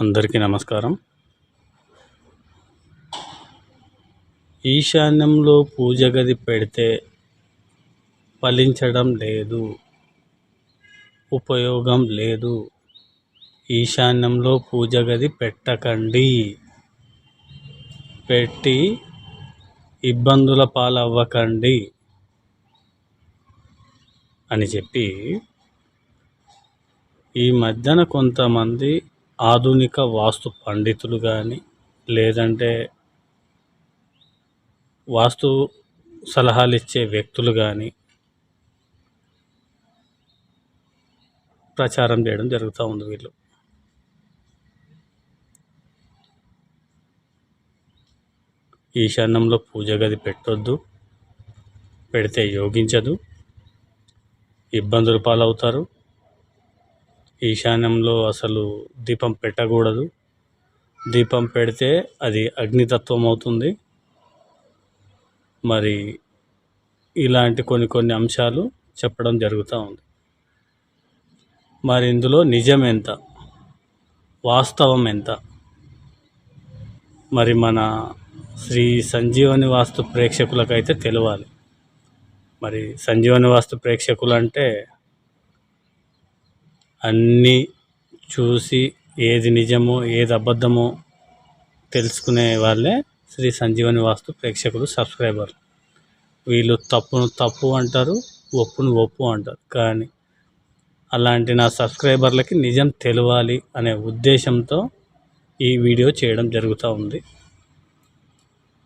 అందరికీ నమస్కారం. ఈశాన్యంలో పూజ గది పెడితే ఫలించడం లేదు. ఉపయోగం లేదు. ఈశాన్యంలో పూజ గది పెట్టకండి. పెట్టి ఇబ్బందుల పాలవ్వకండి అని చెప్పి ఈ మధ్యన కొంతమంది ఆధునిక వాస్తు పండితులు కానీ లేదంటే వాస్తు సలహాలు ఇచ్చే వ్యక్తులు కానీ ప్రచారం చేయడం జరుగుతూ ఉంది వీళ్ళు. ఈశాన్యంలో పూజ గది పెట్టొద్దు పెడితే యోగించదు ఇబ్బందులు పాలవుతారు. ఈశాన్యంలో అసలు దీపం పెట్టకూడదు. దీపం పెడితే అది అగ్నితత్వం అవుతుంది. మరి ఇలాంటి కొన్ని కొన్ని అంశాలు చెప్పడం జరుగుతూ ఉంది. మరి ఇందులో నిజం ఎంత? వాస్తవం ఎంత? మరి మన శ్రీ సంజీవని వాస్తు ప్రేక్షకులకైతే తెలవాలి. మరి సంజీవని వాస్తు ప్రేక్షకులు అంటే అన్నీ చూసి ఏది నిజమో ఏది అబద్ధమో తెలుసుకునే వాళ్ళే శ్రీ సంజీవని వాస్తు ప్రేక్షకులు సబ్స్క్రైబర్ వీళ్ళు తప్పును తప్పు అంటారు ఒప్పును ఒప్పు అంటారు. కానీ అలాంటి నా సబ్స్క్రైబర్లకి నిజం తెలవాలి అనే ఉద్దేశంతో ఈ వీడియో చేయడం జరుగుతూ ఉంది.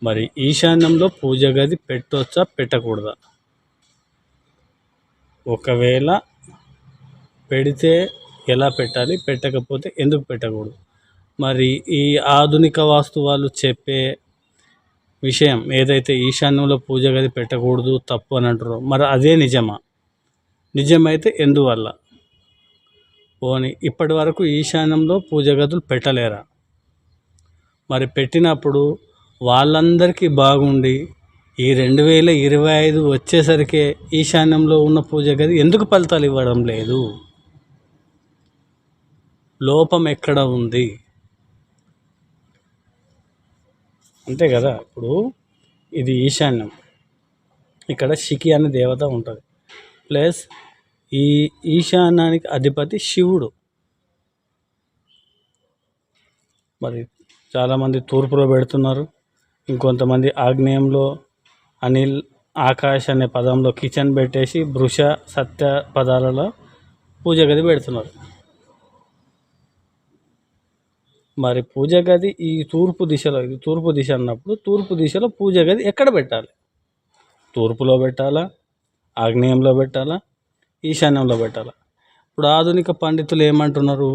మరి ఈశాన్యంలో పూజ గది పెట్టవచ్చా పెట్టకూడదా? ఒకవేళ పెడితే ఎలా పెట్టాలి? పెట్టకపోతే ఎందుకు పెట్టకూడదు? మరి ఈ ఆధునిక వాస్తు వాళ్ళు చెప్పే విషయం ఏదైతే ఈశాన్యంలో పూజ గది పెట్టకూడదు తప్పు అని అంటారో మరి అదే నిజమా? నిజమైతే ఎందువల్ల? పోని ఇప్పటి వరకు ఈశాన్యంలో పూజ గదులు పెట్టలేరా? మరి పెట్టినప్పుడు వాళ్ళందరికీ బాగుండి ఈ రెండు వేల ఇరవై ఐదు వచ్చేసరికి ఈశాన్యంలో ఉన్న పూజ గది ఎందుకు ఫలితాలు ఇవ్వడం లేదు? లోపం ఎక్కడ ఉంది? అంతే కదా? ఇప్పుడు ఇది ఈశాన్యం. ఇక్కడ శిఖి అనే దేవత ఉంటుంది. ప్లస్ ఈ ఈశాన్యానికి అధిపతి శివుడు. మరి చాలామంది తూర్పులో పెడుతున్నారు. ఇంకొంతమంది ఆగ్నేయంలో అనిల్ ఆకాష్ అనే పదంలో కిచెన్ పెట్టేసి బృష సత్య పదాలలో పూజ గది పెడుతున్నారు. మరి పూజ గది ఈ తూర్పు దిశలో ఇది తూర్పు దిశ అన్నప్పుడు తూర్పు దిశలో పూజ గది ఎక్కడ పెట్టాలి? తూర్పులో పెట్టాలా? ఆగ్నేయంలో పెట్టాలా? ఈశాన్యంలో పెట్టాలా? ఇప్పుడు ఆధునిక పండితులు ఏమంటున్నారు?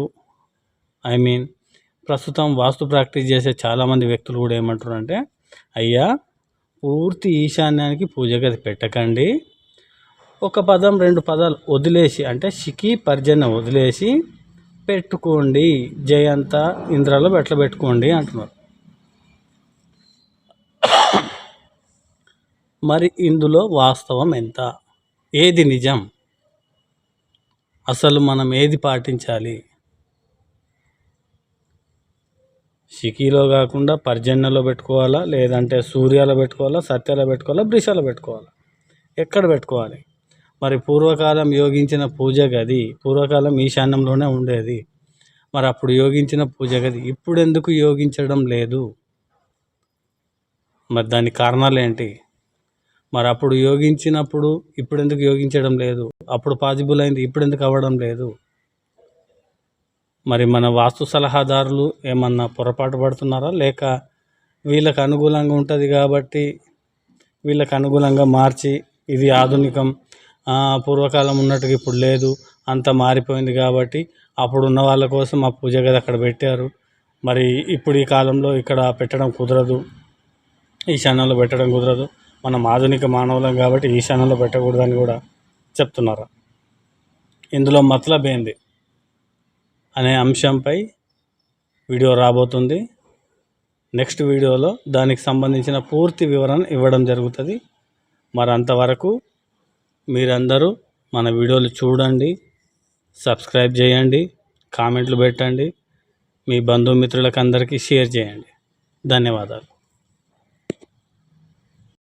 ఐ మీన్ ప్రస్తుతం వాస్తు ప్రాక్టీస్ చేసే చాలామంది వ్యక్తులు కూడా ఏమంటున్నారు అంటే అయ్యా పూర్తి ఈశాన్యానికి పూజ గది పెట్టకండి. ఒక పదం రెండు పదాలు వదిలేసి అంటే షికి పర్జన్య వదిలేసి పెట్టుకోండి జయంత ఇంద్రాలో ఎట్లా పెట్టుకోండి అంటున్నారు. మరి ఇందులో వాస్తవం ఎంత? ఏది నిజం? అసలు మనం ఏది పాటించాలి? సికీలో కాకుండా పర్జన్యలో పెట్టుకోవాలా? లేదంటే సూర్యాలో పెట్టుకోవాలా? సత్యాలో పెట్టుకోవాలా? బ్రిషాలో పెట్టుకోవాలా? ఎక్కడ పెట్టుకోవాలి? మరి పూర్వకాలం యోగించిన పూజ గది పూర్వకాలం ఈశాన్యంలోనే ఉండేది. మరి అప్పుడు యోగించిన పూజ గది ఇప్పుడు ఎందుకు యోగించడం లేదు? మరి దాని కారణాలు ఏంటి మరి అప్పుడు యోగించినప్పుడు ఇప్పుడు ఎందుకు యోగించడం లేదు? అప్పుడు పాజిబుల్ అయింది ఇప్పుడు ఎందుకు అవ్వడం లేదు? మరి మన వాస్తు సలహాదారులు ఏమన్నా పొరపాటు పడుతున్నారా? లేక వీళ్ళకు అనుకూలంగా ఉంటుంది కాబట్టి వీళ్ళకు అనుకూలంగా మార్చి ఇది ఆధునికం పూర్వకాలం ఉన్నట్టుగా ఇప్పుడు లేదు అంత మారిపోయింది కాబట్టి అప్పుడు ఉన్న వాళ్ళ కోసం ఆ పూజ గది అక్కడ పెట్టారు. మరి ఇప్పుడు ఈ కాలంలో ఇక్కడ పెట్టడం కుదరదు ఈశాన్యంలో పెట్టడం కుదరదు. మనం ఆధునిక మానవులం కాబట్టి ఈశాన్యంలో పెట్టకూడదని కూడా చెప్తున్నారు? ఇందులో మతలబ్ ఏంది అనే అంశంపై వీడియో రాబోతుంది. నెక్స్ట్ వీడియోలో దానికి సంబంధించిన పూర్తి వివరణ ఇవ్వడం జరుగుతుంది. మరి అంతవరకు మీరందరూ మన వీడియోలు చూడండి సబ్స్క్రైబ్ చేయండి కామెంట్లు పెట్టండి మీ బంధుమిత్రులకు అందరికీ షేర్ చేయండి. ధన్యవాదాలు.